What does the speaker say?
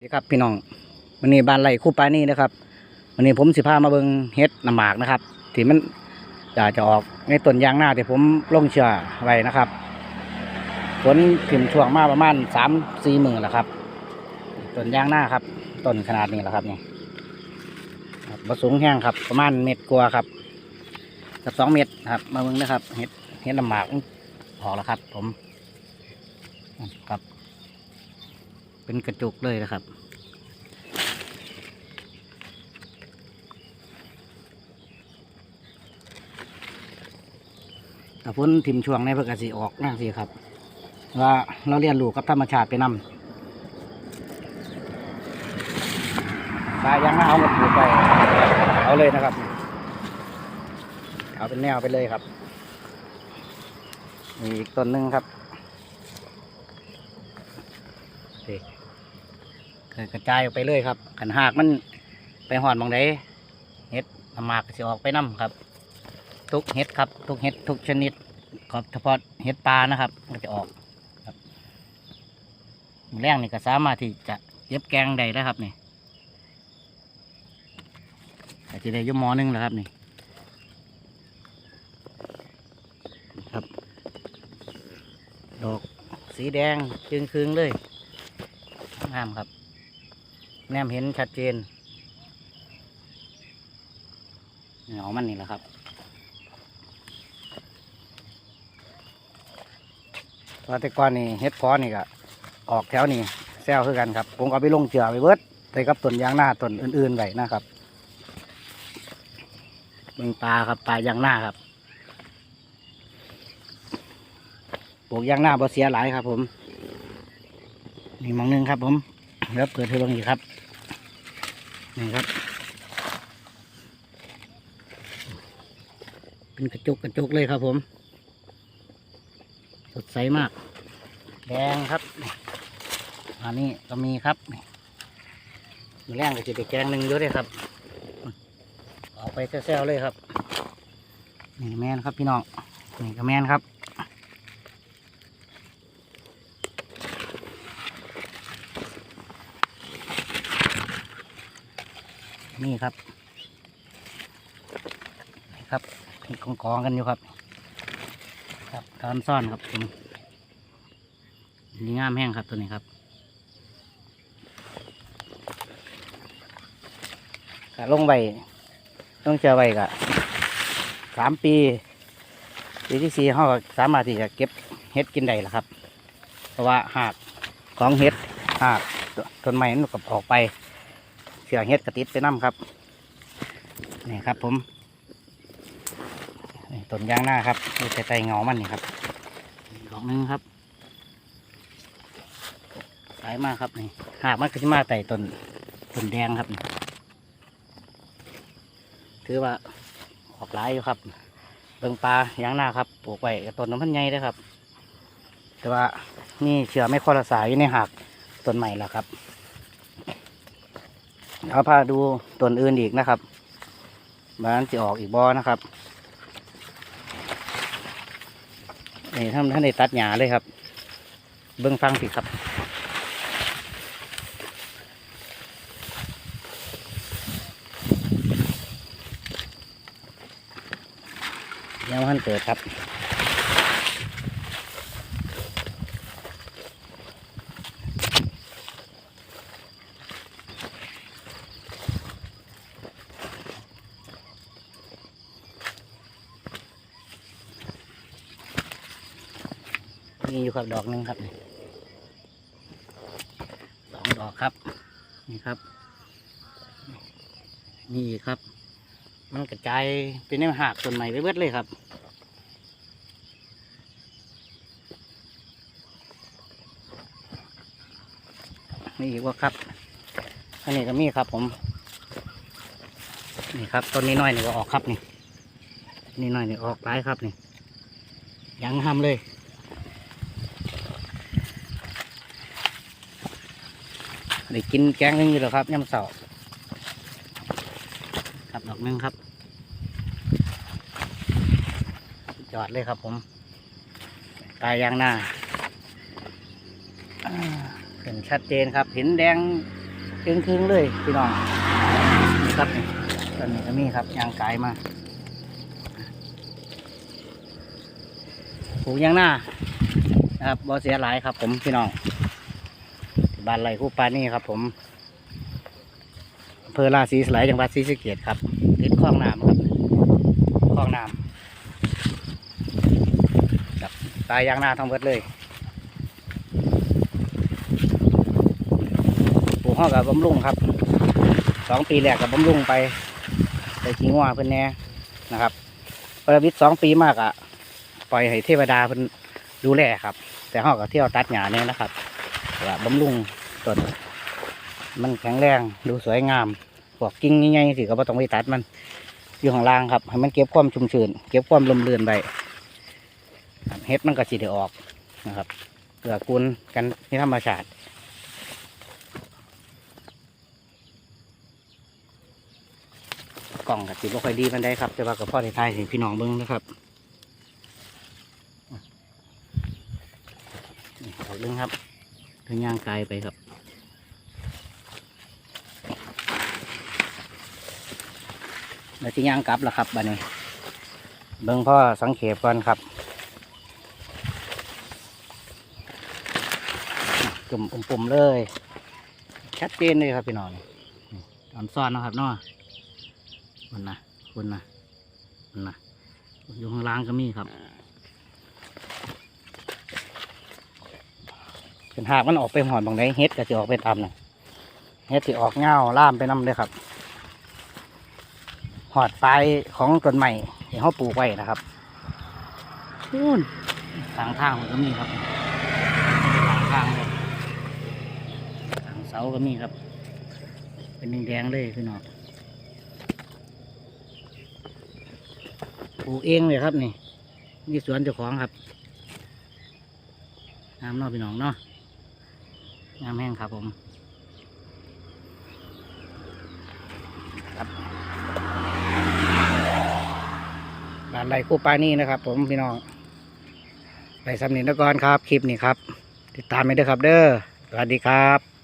สวัสดีครับพี่น้องวันนี้บ้านไร่คู่ปลานี่นะครับวันนี้ผมสิพามาเบิงเฮ็ดน้ำหมากนะครับที่มันจะจะออกในต้นยางหน้าที่ผมลงเชื่อไว้นะครับฝนขึ้นช่วงมาประมาณสามสี่หมื่นแล้วครับต้นยางหน้าครับต้นขนาดนี้แหละครับนี่ครับบสูงแห้งครับ ประมาณเม็ดกว่าครับกับสองเม็ดครับ มาเบิงนะครับเฮ็ดเฮ็ดน้ำหมากออกแล้วครับ ผมครับ เป็นกระจุกเลยนะครับ ถ้าพ้นทิมช่วงในเพื่อกสิออกนั่งสิครับ ว่าเราเรียนรู้กับธรรมชาติไปนำสายยางหน้าเอาหมาปลูกไป เอาเลยนะครับ เอาเป็นแนวไปเลยครับมีอีกต้นหนึ่งครับนี่ กระจายออกไปเลยครับขันหากมันไปหอนมองไดเห็ดหมากก็จะออกไปน้ำครับ ทุกเห็ดครับทุกเห็ดทุกชนิดครับเฉพาะเห็ดปลานะครับมันจะออกครับแรงนี่ก็สามารถที่จะเย็บแกงได้แล้วครับนี่อาจจะได้ยุ่มอหนึงแล้วครับนี่ครับ ดอกสีแดงจึงคืงเลยงามครับ แนมเห็นชัดเจนเหงามันนี่แหละครับว่าแต่ก่อนนี่เฮ็ดพอนี่ก็ออกแถวนี่แซวคือกันครับ ผมก็ไปลงเจือไปเบิดใส่กับต้นยางหน้าต้นอื่นๆไว้นะครับเบิ่งปลาครับปลายางหน้าครับปลูกยางหน้าบ่เสียหลายครับ ผม นี่มองหนึงครับ ผมแล้วเปิดให้เบิ่งอีกครับ นี่ครับ เป็นกระจุกกระจุกเลยครับผม สดใสมาก แดงครับอันนี้ก็มีครับนี่มีแรงก็จะไปแกงหนึ่งเยอะเลยครับ เอาไปแซวๆเลยครับ นี่แมนครับพี่น้อง นี่ก็แมนครับ นี่ครับครับกองกองกันอยู่ครับ ครับตอนซ่อนครับตัวนี้นี่งามแห้งครับตัวนี้ครับกะลงใบต้องเจอใบกะสามปีปีที่สี่เขาสามารถที่จะเก็บเห็ดกินได้แล้วครับ เพราะว่าหากของเห็ดหากต้นไม้มันก็ออกไป เสือเฮ็ดกระติดไปน้ำครับนี่ครับผมต้นยางหน้าครับดูแต่ไตเงามันนี่ครับดอกนึงครับสายมากครับนี่หากมันก็จะมาไต่ต้นต้นแดงครับ ถือว่าออกหลายอยู่ครับเบิ่งปลายางหน้าครับปลูกไว้ต้นน้ำพันใหญ่เลยครับ แต่ว่านี่เชื่อไม่ค่อละสายอยู่ในหักต้นใหม่แล้วครับ เอาพาดูต้นอื่นอีกนะครับบ้านจะออกอีกบอนะครับนี่ท่านท่านได้ตัดหญ้าเลยครับ เบิ้องฟังสิครับ ยังท่านเกิดครับ มีอยู่ครับดอกหนึ่งครับนี่สองดอกครับ นี่ครับ นี่ครับ มันกระจายเป็นแนวหักต้นใหม่ไปเบิดเลยครับนี่อีกว่าครับ อันนี้ก็มีครับผม นี่ครับต้นนี้น้อยนี่ก็ออกครับนี่ นี่น้อยนี่ออกหลายครับนี่ ยังทำเลย ได้กินแกงหนึงอยู่แล้วครับย่ำเสาครับดอกนึงครับ จอดเลยครับผม ตายยางหน้าเห็นชัดเจนครับ เห็นแดงครึ่งๆเลยพี่น้องนี่ครับนี่ตอนนี้ก็มีครับยางไก่มาปลูกยางหน้านะครับบ่เสียหลายครับผมพี่น้อง บ้านไรคู่ปลานี่ครับ ผมอำเภอราศีสไลยจังหวัดศรีสะเกษครับติดคลองน้ำครับคลองน้ำครับตายยางหน้าทั้งหมดเลยปลูกห้องกับบำรุงครับสองปีแรกกับบำรุงไปไปทิ้งว่าเพิ่นแหน่นะครับประวิตสองปีมากอะปล่อยให้เทวดาเพิ่นดูแลครับ แต่ห้องกับเที่ยวตัดหญ้าเนี่ยนะครับว่าบำรุง ต้นมันแข็งแรงดูสวยงามพวกกิ่งใหญ่ๆสิก็บ่ต้องไปตัดมัน อยู่ข้างล่างครับให้มันเก็บความชุ่มชื้นเก็บความลมเรือนไปเฮ็ดมันก็สิได้ออกนะครับเกือกูลกันในธรรมชาติกล่องกับสิบ่ค่อยดีมันได้ครับ แต่ว่ากับพ่อไทยถึงพี่น้องเบิ้งนะครับเอาเรื่องครับเรื่องย่างกายไปครับ แล้วที่ย่างกลับแล้วครับบัดนี้ เบิ้งพ่อสังเกตก่อนครับจุ่มปุ่มๆเลย ชัดเจนเลยครับพี่น้องตอนซ่อนนะครับเนาะคุณนะคุณนะคุณนะอยู่ข้างล่างก็มีครับเป็นหากมันออกไปหอนบางไดเฮ็ดก็จะออกไปตามนะเฮ็ดจะออกเงาล่ามไปน้ำเลยครับ อดปลายของต้นใหม่ที่เขาปลูกไว้นะครับนู่นทางทางมันก็มีครับทางทางเลยทางเสาก็มีครับ เป็นแดงๆเลยพี่น้องปลูกเองเลยครับนี่นี่สวนเจ้าของครับงามเนอกพี่น้องเนาะงามแห้งครับผมครับ ร้านไรคู่ปลานี่นะครับ ผมพี่น้องไปสำนินกรครับคลิปนี้ครับ ติดตามไปด้วยครับ เด้อสวัสดีครับ